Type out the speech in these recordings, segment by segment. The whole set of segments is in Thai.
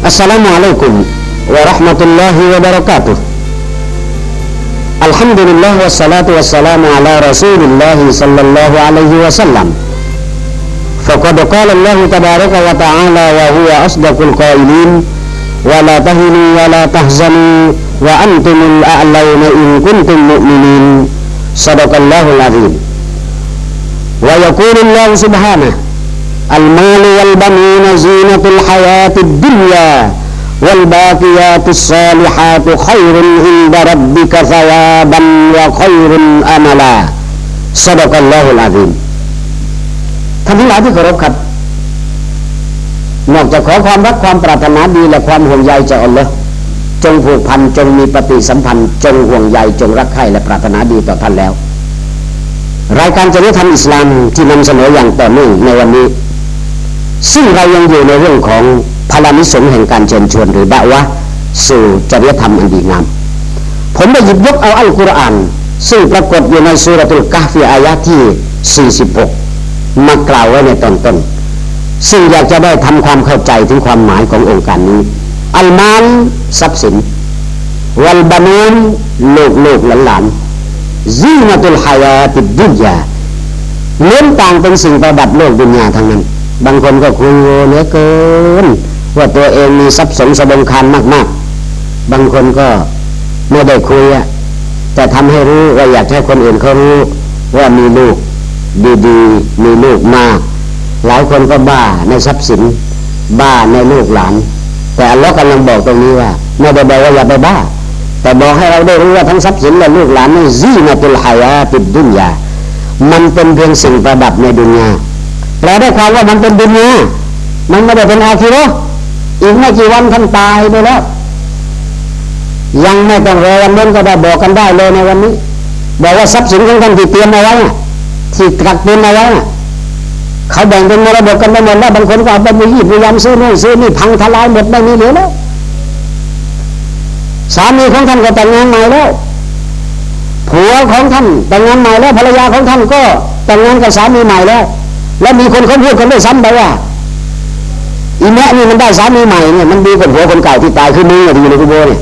Assalamualaikum warahmatullahi wabarakatuh. Alhamdulillah wassalatu wassalamu ala rasulillahi sallallahu alaihi wasallam. Faqad qala Allah tabaraka wa ta'ala wa huwa asdaqul qailin wa la tahinu wa la tahzanu wa antumul a'lawna in kuntum mu'minin. Sadaqallahu alazim wa yakulullahu subhanahu المال والبنون زينة الحياة الدنيا والباقيات الصالحات خير عند ربك ثوابا وخير أملا صدق الله العظيم ท่านทั้งหลายที่เคารพครับ นอกจากขอความรักความปรารถนาดีและความห่วงใยจากอัลลอฮ์จงผูกพันจงมีปฏิสัมพันธ์ จงห่วงใยจงรักใคร่และปรารถนาดีต่อท่านแล้ว รายการจริยธรรมอิสลามที่นำเสนออย่างต่อเนื่องในวันนี้ ซึ่งเรายังอยู่ในเรื่องของพลานิสงแห่งการเชิญชวนหรือดะวะสู่จริยธรรมอันดีงาม ผมได้หยิบยกเอาอัลกุรอานซึ่งปรากฏอยู่ในสุรตุลกาฟีอายะที่ 46 มากล่าวไว้ในตอนต้น ซึ่งอยากจะได้ทำความเข้าใจถึงความหมายขององค์การนี้ อัลมานทรัพย์สิน วัลบานูนลูกลูกหลานหลานซีนตุลฮายาติดดุนยาล้วนต่างเป็นสิ่งประดับโลกดุนยาทั้งนั้น บางคนก็คุยเหลือเกิน ว่าตัวเองมีทรัพย์สมสบงคารมาก ๆ บางคนก็ไม่ได้คุยอะแต่ทำให้รู้ว่าอยากให้คนอื่นเขารู้ว่ามีลูกดีๆ มีลูกมากหลายคนก็บ้าในทรัพย์สิน บ้าในลูกหลาน แต่อัลลอฮ์กำลังบอกตรงนี้ว่าไม่ได้บอกว่าอย่าไปบ้า แต่บอกให้เราได้รู้ว่าทั้งทรัพย์สินและลูกหลานนี่ซีนตุลฮายาติดดุนยามันเป็นเพียงสิ่งประดับในดุนยา แปลได้ความว่ามันเป็นดุนยามันไม่ได้เป็นอาคีโรอีกไม่กี่วันท่านตายไปแล้ว ยังไม่ต้องรอวันนั้นก็ได้บอกกันได้เลยในวันนี้ บอกว่าทรัพย์สินของท่านที่เตรียมเอาไว้ที่ตรักตุนเอาไว้เขาแบ่งเป็นมรดกกันไปหมดแล้วบางคนก็เอาไปมีหยิบพยายามซื้อนู่นซื้อนี่พังทลายหมดไม่มีเหลือแล้วสามีของท่านก็แต่งงานใหม่แล้วผัวของท่านแต่งงานใหม่แล้วภรรยาของท่านก็แต่งงานกับสามีใหม่แล้ว แล้วมีคนเขาพูดกันด้วยซ้ำไปว่าอีแม่นี่มันได้สามีใหม่เนี่ยมันดีกว่าผัวคนเก่าที่ตายคือมึงอะที่อยู่ในกุโบเนี่ย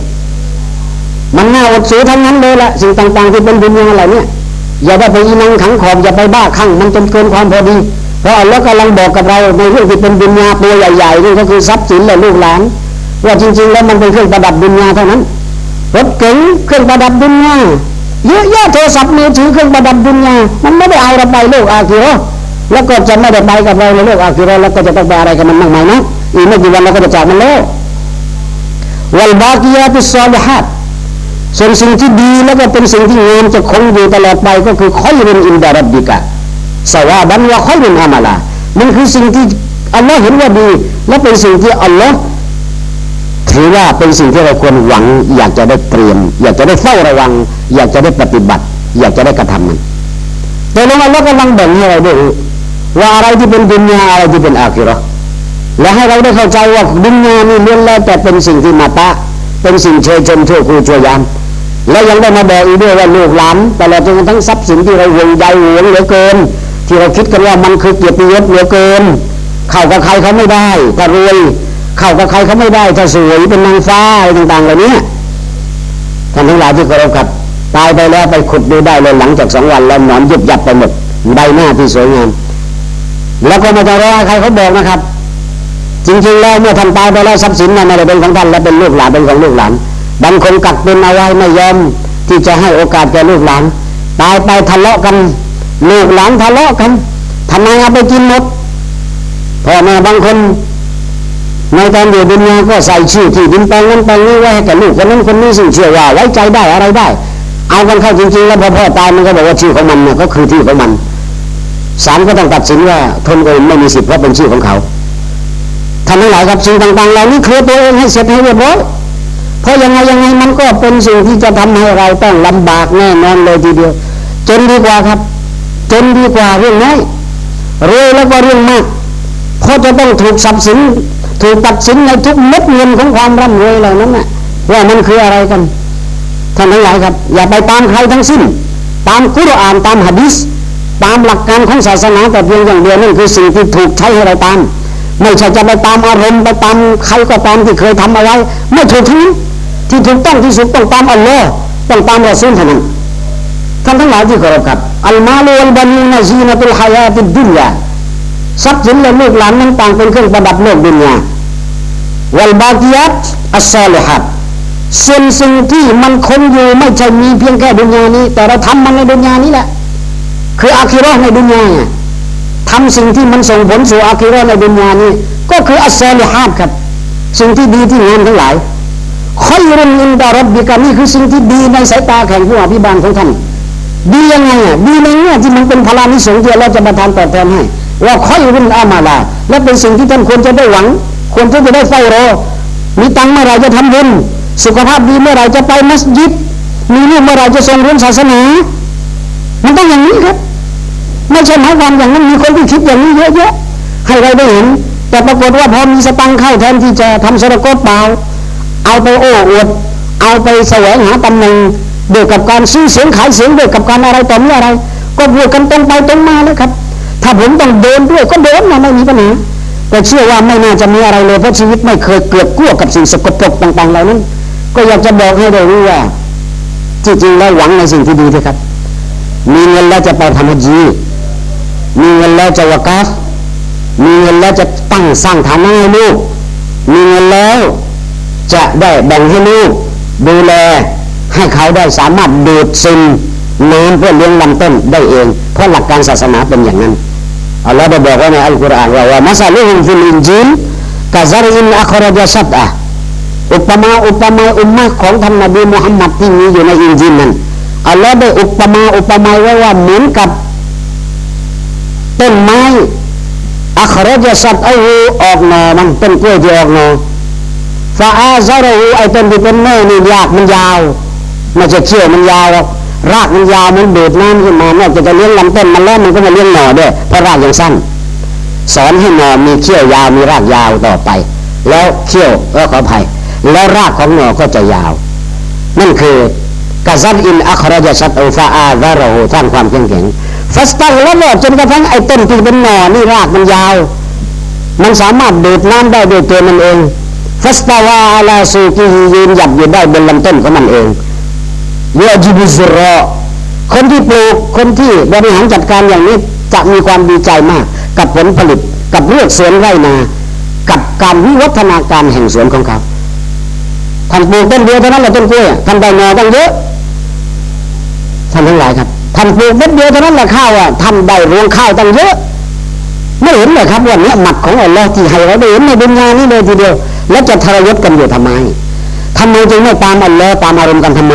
มันน่าอดสูทั้งนั้นเลยละสิ่งต่าง ๆ ที่เป็นบุญยังอะไรเนี่ยอย่าได้ไปอีนังขังขอบอย่าไปบ้าคลั่งมันจนเกินความพอดีเพราะอัลลอฮ์กำลังบอกกับเราในเรื่องที่เป็นบุญญาตัวใหญ่ๆนี่ก็คือทรัพย์สินและลูกหลานว่าจริง ๆ แล้วมันเป็นเครื่องประดับบุญญาเท่านั้นรถเก๋งเครื่องประดับบุญญาเยอะแยะโทรศัพท์มือถือเครื่องประดับบุญญามันไม่ได้เอาเราไปโลกอาคีโร แล้วก็จะไม่ได้ไปกับเราในโลกอาคีโรแล้วก็จะต้องไปอะไรกับมันมากมายนะอีกไม่กี่วันเราก็จะจากมันแล้ววัลบากิยาติสซอลฮัดส่วนสิ่งที่ดีแล้วก็เป็นสิ่งที่งามจะคงอยู่ตลอดไปก็คือคอยรินอินดารับบิกะสวาบันวะคอยรินอามาลามันคือสิ่งที่อัลลอฮ์เห็นว่าดี และเป็นสิ่งที่อัลลอฮ์ถือว่าเป็นสิ่งที่เราควรหวัง อยากจะได้เตรียม อยากจะได้เฝ้าระวัง อยากจะได้ปฏิบัติ อยากจะได้กระทำมันแต่ลงอัลลอฮ์กำลังแบ่งให้เราด้วย ว่าอะไรที่เป็นดุนยาอะไรที่เป็นอาคิราะห์และให้เราได้เข้าใจว่าดุนยานี่ล้วนแล้วแต่เป็นสิ่งที่มาตะ เป็นสิ่งเชยชมชั่วครูชั่วยามและยังได้มาบอกอีกด้วยว่าลูกหลานตลอดจนทั้งทรัพย์สินที่เราห่วงใยหวงเหลือเกิน ที่เราคิดกันว่ามันคือเกียรติยศเหลือเกิน เข้ากับใครเขาไม่ได้ถ้ารวยเข้ากับใครเขาไม่ได้ถ้าสวยเป็นนางฟ้าอะไรต่างๆเหล่านี้ท่านทั้งหลายที่เคารพครับตายไปแล้วไปขุดดูได้เลยหลังจากสองวันแล้วหนอนยุบยับไปหมดใบหน้าที่สวยงาม แล้วก็ไมาจะรอใครเขาบอกนะครับ จริงๆแล้วเมื่อท่านตายไปแล้วทรัพย์สินนั้นไม่ได้เป็นของท่านและเป็นลูกหลานเป็นของลูกหลานบางคนกักเป็นเอาไว้ไม่ยอมที่จะให้โอกาสแก่ลูกหลาน ตายไปทะเลาะกัน ลูกหลานทะเลาะกันทำไมเอาไปกินหมดพ่อแม่บางคนในตอนอยู่ดุนยาก็ใส่ชื่อที่ดินแปลงนั้นแปลงนี้ไว้ให้กับลูกคนนั้นคนนี้ซึ่งเชื่อว่าไว้ใจได้อะไรได้ เอากันเข้าจริงๆ แล้วพอพ่อตายมันก็บอกว่าชื่อของมันเนี่ยก็คือที่ของมัน ศาลก็ต้องตัดสินว่าทนเองไม่มีสิทธิ์เพราะเป็นชื่อของเขาทำทั้งหลายครับสิ่งต่างๆเหล่านี้เคลียร์ตัวเองให้เสร็จให้เรียบร้อยเพราะยังไงยังไงมันก็เป็นสิ่งที่จะทำให้เราต้องลำบากแน่นอนเลยทีเดียว จนดีกว่าครับ จนดีกว่าเรื่องน้อยรวยแล้วก็เรื่องมากเพราะจะต้องถูกสับสินถูกตัดสินในทุกเม็ดเงินของความร่ำรวยเหล่านั้นนะว่ามันคืออะไรกันท่านทั้งหลายครับ อย่าไปตามใครทั้งสิ้น ตามกุรอานตามฮะดิษ ตามหลักการของศาสนาแต่เพียงอย่างเดียวนั่นคือสิ่งที่ถูกใช้ให้เราตาม ไม่ใช่จะไปตามอารมณ์ไปตามใครก็ตามที่เคยทำเอาไว้ไม่ถูกทั้งนั้นที่ถูกต้องที่สุดต้องตามอัลลอฮ์ต้องตามรอซูลเท่านั้นท่านทั้งหลายที่เคารพครับอัลมาลูอัลบานีนะซีนะตุลฮายาติดดุนยาทรัพย์สินและลูกหลานนั้นต่างเป็นเครื่องประดับโลกดุนยาวัลบากิยัตอัสซาลิฮัตส่วนสิ่งที่มันคงอยู่ไม่ใช่มีเพียงแค่ดุนยานี้ แต่เราทำมันในดุนยานี้แหละ คืออาคิระในดุนยาทำสิ่งที่มันส่งผลสู่อาคิระในดุนยานี้ ก็คืออัสซาลิฮัตครับ สิ่งที่ดีที่งามทั้งหลายคอยรุนอินดารับบิกานี่คือสิ่งที่ดีในสายตาแห่งผู้อภิบาลของท่านดียังไงอะดีในแง่ที่มันเป็นพลานิสงส์ที่เราจะประทานตอบแทนให้ว่าคอยรุนอามาลา และเป็นสิ่งที่ท่านควรจะได้หวัง ควรที่จะได้เฝ้ารอมีตังเมื่อไรจะทำบุญสุขภาพดีเมื่อไรจะไปมัสยิดมีลูกเมื่อไรจะทรงเรียนศาสนา มันต้องอย่างนี้ครับ ไม่ใช่หมายความอย่างนั้นมีคนที่คิดอย่างนี้เยอะแยะให้เราได้เห็น แต่ปรากฏว่าพอมีสตังค์เข้าแทนที่จะทำสระกดเปล่าเอาไปโอ้อวดเอาไปแสวงหาตำแหน่งเด้วยกับการซื้อเสียงขายเสียงเด้วยกับการอะไรต่อมีอะไร ก็พูดกันตรงไปตรงมาแล้วครับ ถ้าผมต้องโดนด้วยก็โดนนะไม่มีปัญหาแต่เชื่อว่าไม่น่าจะมีอะไรเลยเพราะชีวิตไม่เคยเกือกกลัวกับสิ่งสกปรกต่างๆเหล่านั้น ก็อยากจะบอกให้ได้รู้ว่าจริงๆแล้วหวังในสิ่งที่ดีด้วยครับ มีเงินแล้วจะไปทำฮัจญี มีเงินแล้วจะวากาฟมีเงินแล้วจะตั้งสร้างฐานะให้ลูก มีเงินแล้วจะได้แบ่งให้ลูก ดูแลให้เขาได้สามารถดูดซึมน้ำเพื่อเลี้ยงลำต้นได้เอง เพราะหลักการศาสนาเป็นอย่างนั้นอัลลอฮ์ได้บอกไว้ในอัลกุรอานว่าว่ามัสลุฮุมฟิลินจิลกะซารินอัครจชัดอะอุปมาอุปไมยอุมมะของท่านนบีมุฮัมมัดที่มีอยู่ในอินจิลนั้นอัลลอฮ์ได้อุปมาอุปไมยไว้ว่าเหมือนกับ ต้นไม้อัครจชัดเอาหูออกหนอมันต้นกล้วยที่ออกหนอฟาอาซารูไอ้ต้นที่เป็นแม่นี่ยากมันยาวม่ใช่เชื่อมันยาวหรอกรากมันยาวมันดูดน้ำขึ้นมาเนอกจากจะเลี้ยงลำต้นมันแล้วมันก็มาเลี้ยงหน่อด้วยเพราะรากยังสั้น สอนให้หน่อมีเขี้ยวยาวมีรากยาวต่อไป แล้วเขี้ยวก็ขออภัยแล้วรากของหน่อก็จะยาว นั่นคือกาซัดอินอัครจชัดอูฟาอาดาโรสร้างความเข้มแข็ง ฟัสตังแล้วจนกระทั่งไอ้ต้นที่เป็นหน่อนี่รากมันยาว มันสามารถดูดน้ำได้ด้วยตัวมันเอง ฟัสตาวาอาลาซูกียืนหยัดอยู่ได้บนลำต้นของมันเองเยอจิบุซุรอคนที่ปลูกคนที่บริหารจัดการอย่างนี้จะมีความดีใจมาก กับผลผลิตกับเลือกสวนไร่นา กับการวิวัฒนาการแห่งสวนของเขาท่านปลูกต้นเดียวเท่านั้นแหละต้นกล้วยท่านได้หน่อตั้งเยอะท่านทั้งหลายครับ ท่านปลูกเม็ดเดียวเท่านั้นแหละข้าวอะท่านได้รวงข้าวตั้งเยอะไม่เห็นเลยครับว่าเนี่ยหมัดของอัลลอฮ์ที่ให้เราได้เห็นในดุนยานี้เลยทีเดียว แล้วจะทรยศกันอยู่ทำไมทำไมจึงไม่ตามอัลลอฮ์ตามอารมณ์กันทำไม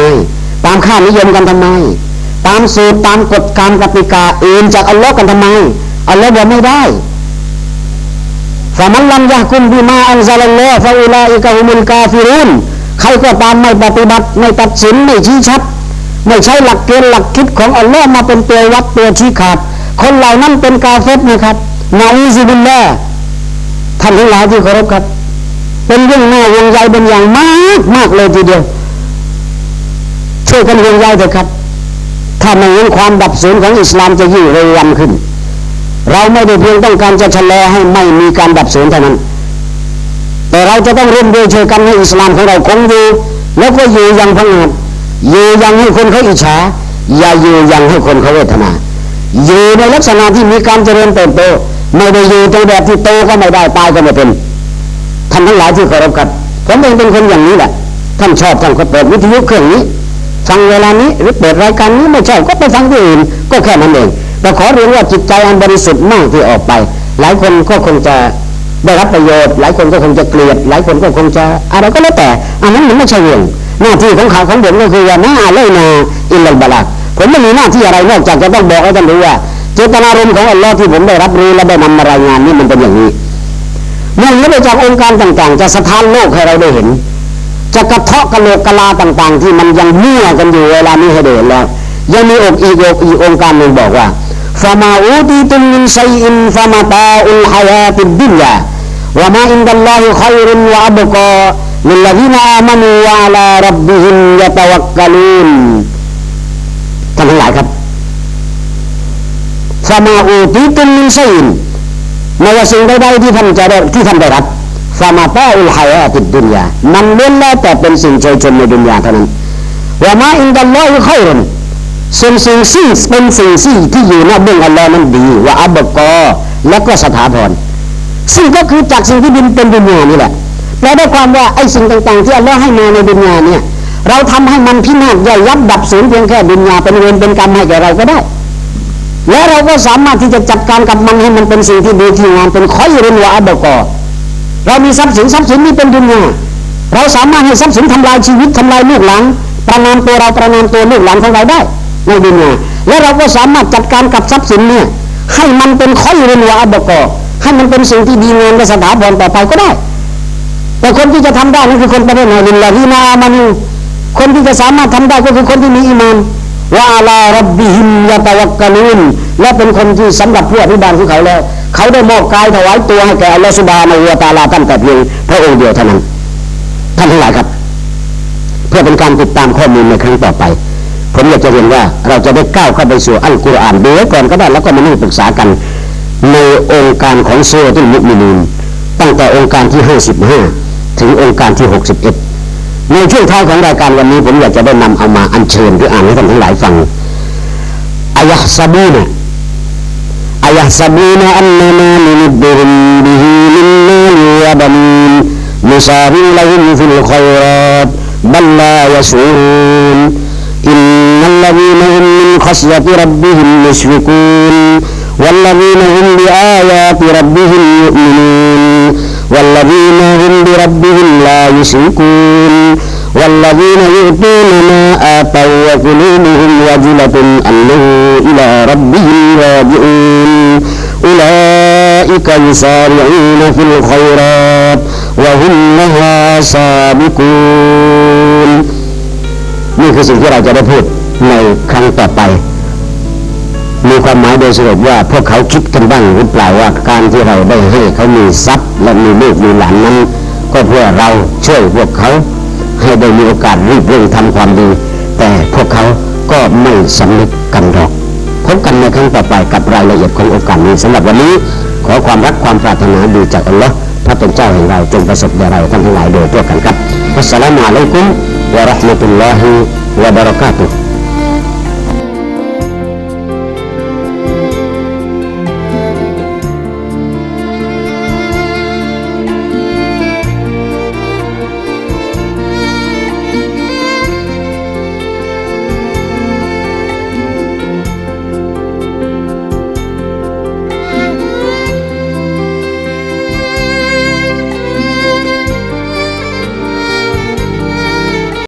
ตามค่านิยมกันทำไม ตามสูตรตามกฎการกติกาอื่นจากอัลลอฮ์กันทำไมอัลลอฮ์บอกไม่ได้ฟามันลัมยาคุมบิมาอันซาลัลลอฮ์ฟาอุลาอิกะฮุมุลกาฟิรุนใครก็ตามไม่ปฏิบัติไม่ตัดสินไม่ชี้ชัด ไม่ใช้หลักเกณฑ์หลักคิดของอัลลอฮ์มาเป็นตัววัดตัวชี้ขาด คนเหล่านั้นเป็นกาเฟตนะครับนาอูซิบิลลาท่านทั้งหลายที่เคารพครับ เป็นเรื่องน่าห่วงใยเป็นอย่างมากมากเลยทีเดียวช่วยกันห่วงใยเถอะครับ ถ้าไม่งั้นความดับสูญของอิสลามจะยิ่งเร็ววันขึ้น เราไม่ได้เพียงต้องการจะชะลอให้ไม่มีการดับสูญเท่านั้น แต่เราจะต้องร่วมด้วยช่วยกันให้อิสลามของเราคงอยู่แล้วก็อยู่อย่างพังงาด อยู่อย่างให้คนเขาอิจฉาอย่าอยู่อย่างให้คนเขาเวทนา อยู่ในลักษณะที่มีการเจริญเติบโตไม่ได้อยู่ในแบบที่โตก็ไม่ได้ตายก็ไม่เป็นท่านทั้งหลายที่เคารพกันผมเองเป็นคนอย่างนี้แหละท่านชอบท่านก็เปิดวิทยุเครื่องนี้ฟังเวลานี้หรือเปิดรายการนี้ไม่ชอบก็ไปฟังที่อื่นก็แค่นั้นเองแต่ขอเรียนว่าจิตใจอันบริสุทธิ์มากที่ออกไป หลายคนก็คงจะได้รับประโยชน์ หลายคนก็คงจะเกลียด หลายคนก็คงจะอะไรก็แล้วแต่ อันนั้นมันไม่ใช่เรื่อง หน้าที่ของเขาของผมก็คือว่าหน้าเลยนาอิลลัลบาลักผมไม่มีหน้าที่อะไรนอกจากจะต้องบอกให้ท่านรู้ว่าเจตนารมณ์ของอัลลอฮ์ที่ผมได้รับรู้และได้นำมารายงานนี่มันเป็นอย่างนี้นอกเหนือจากองค์การต่างๆ จะสะท้านโลกให้เราได้เห็น จะกระเทาะกระโหลกกะลาต่างๆ ที่มันยังมั่วกันอยู่เวลานี้ให้ได้เห็นแล้วยังมีอกอีกอกอีกองค์การหนึ่งบอกว่าฟามาอูติตุมินไซอินฟามาตาอุลฮายาติดดุนยา วะมาอินดัลลอฮิขัยรุนวะอับกอลิลลดีนอามานูวะอาลารับบิฮิมยะตะวักกะลูนท่านทั้งหลายครับฟามาอูติตุมินไซอินไม่ว่าสิ่งใดๆที่ท่านจะได้ที่ท่านได้รับฟามาตาอุลฮัยาติดดุนยามันล้วนแล้วแต่เป็นสิ่งเฉยชนในดุนยาเท่านั้นว่ามาอินดัลลอฮิขัยรุนส่วนสิ่งซึ่งเป็นสิ่งที่ที่อยู่น้าเบื้องอัลลอฮ์นั้นดีว่าอับบกอและก็สถาพร ซึ่งก็คือจากสิ่งที่ดินเป็นดุนยานี่แหละแปลได้ความว่าไอ้สิ่งต่างๆ ที่อัลลอฮ์ให้มาในดุนยาเนี่ย เราทำให้มันพินาศย่อยยับดับสูญเพียงแค่ดุนยาเป็นเวรเป็นกรรมให้แก่เราก็ได้ และเราก็สามารถที่จะจัดการกับมันให้มันเป็นสิ่งที่ดีที่งามเป็นคอยรุนวะอับกอเรามีทรัพย์สินทรัพย์สินนี้เป็นดุนยาเราสามารถให้ทรัพย์สินทำลายชีวิตทำลายลูกหลานประนามตัวเราประนามตัวลูกหลานของเราได้ในดุนยาและเราก็สามารถจัดการกับทรัพย์สินเนี่ยให้มันเป็นคอยรุนวะอับกอ ให้มันเป็นสิ่งที่ดีงามและสถาบันต่อไปก็ได้ แต่คนที่จะทำได้นั่นคือคนประเภทไหนลิลลาฮินามานูคนที่จะสามารถทำได้ก็คือคนที่มีอีมานว่าลารับบิฮิมยะตะวักกะลูนและเป็นคนที่สำหรับผู้อภิบาลของเขาแล้ว เขาได้มอบกายถวายตัวให้แก่อัลลอฮฺสุบานะฮูวตาลาตั้งแต่เพียงพระองค์เดียวเท่านั้นท่านทั้งหลายครับ เพื่อเป็นการติดตามข้อมูลในครั้งต่อไป ผมอยากจะเรียนว่าเราจะได้ก้าวเข้าไปสู่อัลกุรอานเดูไว้ก่อนก็ได้แล้วก็มานั่งปรึกษากัน ในองค์การของโซูรตุลมุมินีนตั้งแต่องค์การที่ 55 ถึงองค์การที่ 61 ในช่วงท้ายของรายการวันนี้ผมอยากจะได้นำเอามาอัญเชิญหรืออ่านให้ท่านทั้งหลายฟังอายะซาบูนะอายะซาบูนะอันนามานุนิบรุมบิฮิมินมาลิวะบานีนนุซาริลหุมฟิลขัยรัตบัลลายะชูนอินนัลลดีนฮุมมินขัศยะติรับบิฮิมมุชฟิกูน والذين هم بآيات ربهم يؤمنون والذين هم بربهم لا يشركون والذين يؤتون ما آتوا وقلوبهم وجلة أنه إلى ربهم راجعون أولئك يسارعون في الخيرات وهم لها سابقون นี่คือสิ่งที่เราจะได้พูดในครั้งต่อไป มีความหมายโดยสรุปว่าพวกเขาคิดกันบ้างหรือเปล่าว่าการที่เราได้ให้เขามีทรัพย์ และมีลูกมีหลานนั้น ก็เพื่อเราช่วยพวกเขาให้ได้มีโอกาสรีบเร่งทำความดี แต่พวกเขาก็ไม่สำนึกกันหรอกพบกันในครั้งต่อไปกับรายละเอียดของโอกาสนี้สำหรับวันนี้ขอความรักความปรารถนาดีจากอัลลอฮ์พระเป็นเจ้าแห่งเราจงประสบแด่เราท่านทั้งหลายโดยทั่วกันครับอัสสลามุอะลัยกุมวะราะห์มะตุลลอฮิวะบะเราะกาตุฮ์